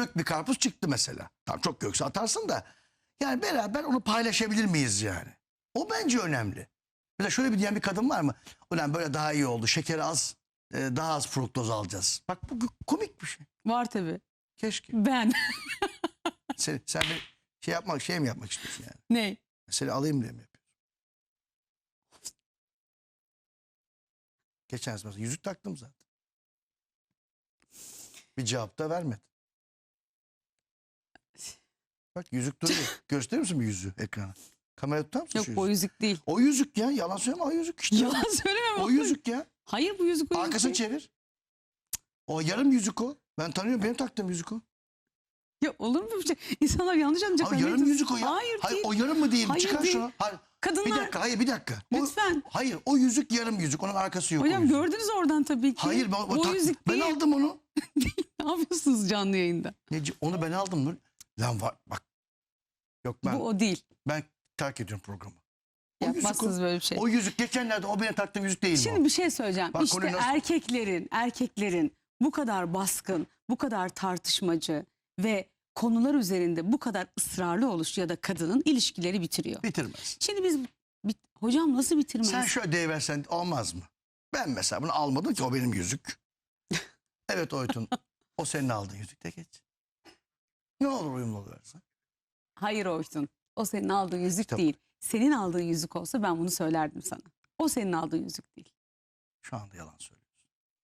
gök bir karpuz çıktı mesela. Tamam çok gökse atarsın da. Yani beraber onu paylaşabilir miyiz yani? O bence önemli. Mesela şöyle bir diyen bir kadın var mı? Ulan böyle daha iyi oldu. Şekeri az, e, daha az fruktoz alacağız. Bak bu komik bir şey. Var tabii. Keşke. Ben. Sen, sen bir şey yapmak, şey mi yapmak istiyorsun yani? ne? Seni alayım diye mi yapıyorsun? Geçen mesela yüzük taktım zaten. Bir cevap da vermedin. Bak yüzük duruyor. Gösterir misin bir yüzüğü ekrana? Kamera tutar mısın Yok şu o yüzük değil. O yüzük ya. Yalan söyleme o yüzük işte. Yalan söyleme. o yüzük ya. Hayır bu yüzük o yüzük Arkasını değil. çevir. O yarım yüzük o. Ben tanıyorum benim taktığım yüzük o. Ya olur mu bir şey? İnsanlar yanlış anlayacaklar. Ama yarım yüzük o ya. Hayır, değil. o yarım mı değil? Hayır, Çıkar değil. şunu. Hayır, bir Kadınlar dakika hayır bir dakika. O- lütfen. hayır o yüzük yarım yüzük. Onun arkası yok. o Hocam gördünüz oradan tabii ki. Hayır ben, o bu tak- yüzük ben değil. aldım onu. Ne yapıyorsunuz canlı yayında? Neci, onu ben aldım. Lan var bak. Yok ben Bu o değil. ben terk ediyorum programı. O yüzük, Yapmazsınız o, böyle bir şey. o yüzük geçenlerde o benim taktığım yüzük değil mi? Şimdi o? bir şey söyleyeceğim. Bak işte nasıl- erkeklerin, erkeklerin bu kadar baskın, bu kadar tartışmacı ve konular üzerinde bu kadar ısrarlı oluşu ya da kadının ilişkileri bitiriyor. Bitirmez. Şimdi biz bit- hocam nasıl bitirmez? Sen şöyle deyiversen olmaz mı? Ben mesela bunu almadım ki o benim yüzük. evet Oytun. o senin aldığın yüzük de geç. Ne olur uyumlu oluversen. Hayır Oytun. O senin aldığın yüzük Kitap. değil. Senin aldığın yüzük olsa ben bunu söylerdim sana. O senin aldığın yüzük değil. Şu anda yalan söylüyorum.